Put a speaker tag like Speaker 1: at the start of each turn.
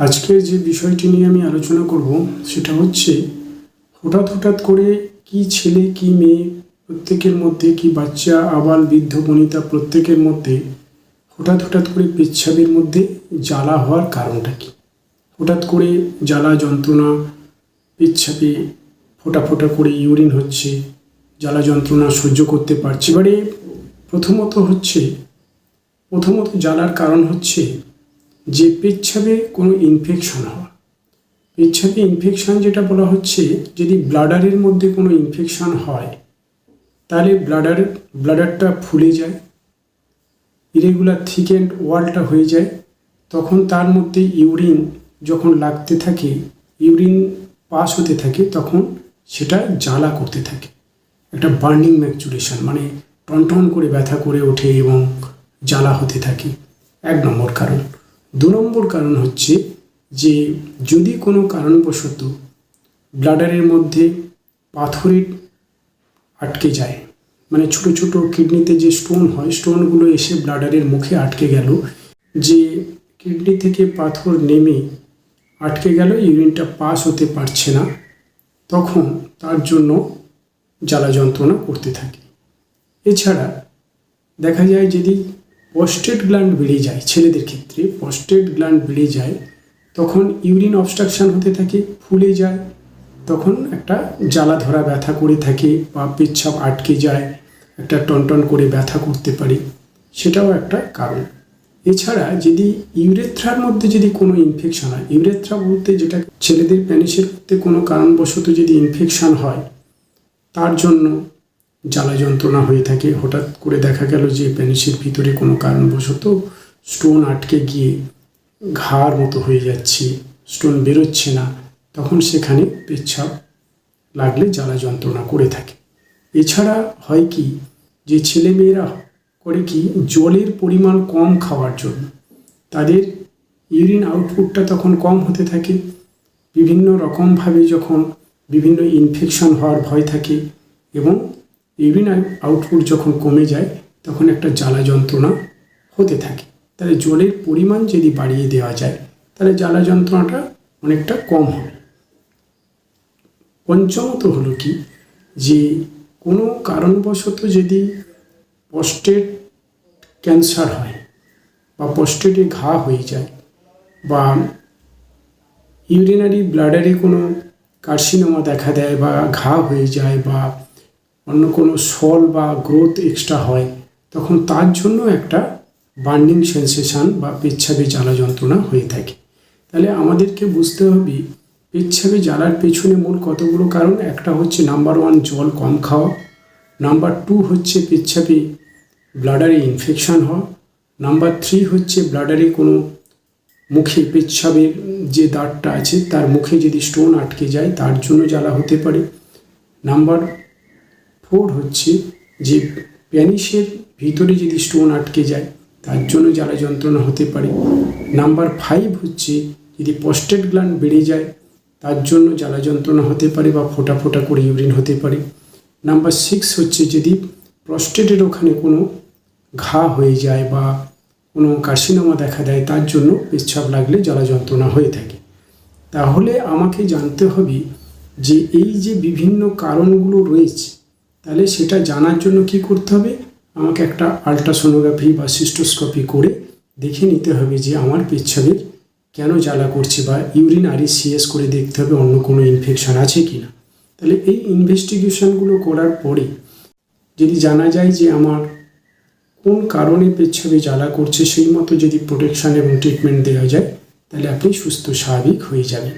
Speaker 1: আজকের যে বিষয়টি নিয়ে আমি আলোচনা করব, সেটা হচ্ছে হঠাৎ হঠাৎ করে কি ছেলে, কি মেয়ে, প্রত্যেকের মধ্যে কি বাচ্চা, আবাল, বৃদ্ধ, বনিতা, প্রত্যেকের মধ্যে হঠাৎ হঠাৎ করে পেচ্ছাবের মধ্যে জ্বালা হওয়ার কারণটা কি? হঠাৎ করে জ্বালা যন্ত্রণা, পেচ্ছাপে ফোটা ফোটা করে ইউরিন হচ্ছে, জ্বালা যন্ত্রণা সহ্য করতে পারছে। এবারে প্রথমত হচ্ছে, প্রথমত জ্বালার কারণ হচ্ছে যে পেচ্ছাবে কোনো ইনফেকশন হওয়া পেচ্ছাবে ইনফেকশন যেটা বলা হচ্ছে, যদি ব্লাডারের মধ্যে কোনো ইনফেকশন হয়, তাহলে ব্লাডার ব্লাডারটা ফুলে যায় ইরেগুলার থিক অ্যান্ড ওয়ালটা হয়ে যায়। তখন তার মধ্যে ইউরিন যখন লাগতে থাকে ইউরিন পাস হতে থাকে, তখন সেটা জ্বালা করতে থাকে। একটা বার্নিং ম্যাকচুরেশন মানে টনটন করে ব্যথা করে ওঠে এবং জ্বালা হতে থাকে। এক নম্বর কারণ। দু নম্বর কারণ হচ্ছে যে যদি কোনো কারণবশত ব্লাডারের মধ্যে পাথরের আটকে যায় মানে ছোট ছোট কিডনিতে যে স্টোন হয়, স্টোনগুলো এসে ব্লাডারের মুখে আটকে গেল, যে কিডনি থেকে পাথর নেমে আটকে গেল, ইউরিনটা পাস হতে পারছে না, তখন তার জন্য জ্বালা যন্ত্রণা করতে থাকে। এছাড়া দেখা যায় যদি পস্টেড গ্ল্যান্ড বেড়ে যায়, ছেলেদের ক্ষেত্রে পস্টেড গ্ল্যান্ড বেড়ে যায়, তখন ইউরিন অবস্ট্রাকশন হতে থাকে, ফুলে যায়, তখন একটা জ্বালা ধরা ব্যথা করে থাকে বা পেচ্ছাপ আটকে যায়, একটা টনটন করে ব্যথা করতে পারে, সেটাও একটা কারণ। এছাড়া যদি ইউরেথ্রার মধ্যে যদি কোনো ইনফেকশন হয়, ইউরেথ্রা বলতে যেটা ছেলেদের প্যানিসের মধ্যে কোনো কারণবশত যদি ইনফেকশন হয়, তার জন্য জ্বালা যন্ত্রণা হয়ে থাকে। হঠাৎ করে দেখা গেল যে প্যানিসের ভিতরে কোনো কারণবশত স্টোন আটকে গিয়ে ঘাড় মতো হয়ে যাচ্ছে। স্টোন বেরোচ্ছে না। তখন সেখানে পেচ্ছাপ লাগলে জ্বালা যন্ত্রণা করে থাকে। এছাড়া হয় কি, যে ছেলেমেয়েরা করে কি, জলের পরিমাণ কম খাওয়ার জন্য। তাদের ইউরিন আউটপুটটা তখন কম হতে থাকে। বিভিন্ন রকমভাবে যখন বিভিন্ন ইনফেকশন হওয়ার ভয় থাকে এবং ইউরিন আউটপুট যখন কমে যায়, তখন একটা জ্বালা যন্ত্রণা হতে থাকে। তাহলে জলের পরিমাণ যদি বাড়িয়ে দেওয়া যায়, তাহলে জ্বালা যন্ত্রণাটা অনেকটা কম হবে। পঞ্চমত হলো কি? যে কোনো কারণবশত যদি পস্টেট ক্যান্সার হয় বা পস্টেটে ঘা হয়ে যায় বা ইউরিনারি ব্লাডারে কোনো কার্সিনোমা দেখা দেয় বা ঘা হয়ে যায় বা অন্য কোনো সল বা গ্রোথ এক্সট্রা হয়, তখন তার জন্য একটা বার্নিং সেন্সেশন বা পেচ্ছাবে জ্বালা যন্ত্রণা হয়ে থাকে। তাহলে আমাদেরকে বুঝতে হবে পেচ্ছাবে জ্বালার পেছনে মূল কতগুলো কারণ? একটা হচ্ছে নাম্বার ওয়ান জল কম খাওয়া। নাম্বার টু হচ্ছে পেচ্ছাবে ব্লাডারে ইনফেকশান হওয়া। নাম্বার থ্রি হচ্ছে ব্লাডারে কোনো মুখে পেচ্ছাবের যে দাঁতটা আছে, তার মুখে যদি স্টোন আটকে যায়, তার জন্য জ্বালা হতে পারে। নাম্বার ফোর হচ্ছে যে প্যানিসের ভিতরে যদি স্টোন আটকে যায়, তার জন্য জ্বালা যন্ত্রণা হতে পারে। নাম্বার ফাইভ হচ্ছে যদি পস্টেড গ্ল্যান্ড বেড়ে যায়, তার জন্য জ্বালা যন্ত্রণা হতে পারে বা ফোটা ফোটা করে ইউরিন হতে পারে। নাম্বার সিক্স হচ্ছে যদি প্রস্টেটের ওখানে কোনো ঘা হয়ে যায় বা কোনো কার্সিনোমা দেখা দেয়, তার জন্য পেচ্ছাপ লাগলে জ্বালা যন্ত্রণা হয়ে থাকে। তাহলে আমাকে জানতে হবে যে এই যে বিভিন্ন কারণগুলো রয়েছে তাহলে সেটা জানার জন্য কি করতে হবে? আমাকে একটা আলট্রাসোনোগ্রাফি বা সিস্টোস্কোপি করে দেখে নিতে হবে যে আমার পেচ্ছাবের কেন জ্বালা করছে বা ইউরিন আরইসিএস করে দেখতে হবে অন্য কোনো ইনফেকশন আছে কি না তাহলে এই ইনভেস্টিগেশনগুলো করার পরে যদি জানা যায় যে আমার কোন কারণে পেচ্ছাবে জ্বালা করছে, সেই মতো যদি প্রোটেকশন এবং ট্রিটমেন্ট দেওয়া যায়, তাহলে আপনি সুস্থ স্বাভাবিক হয়ে যাবেন।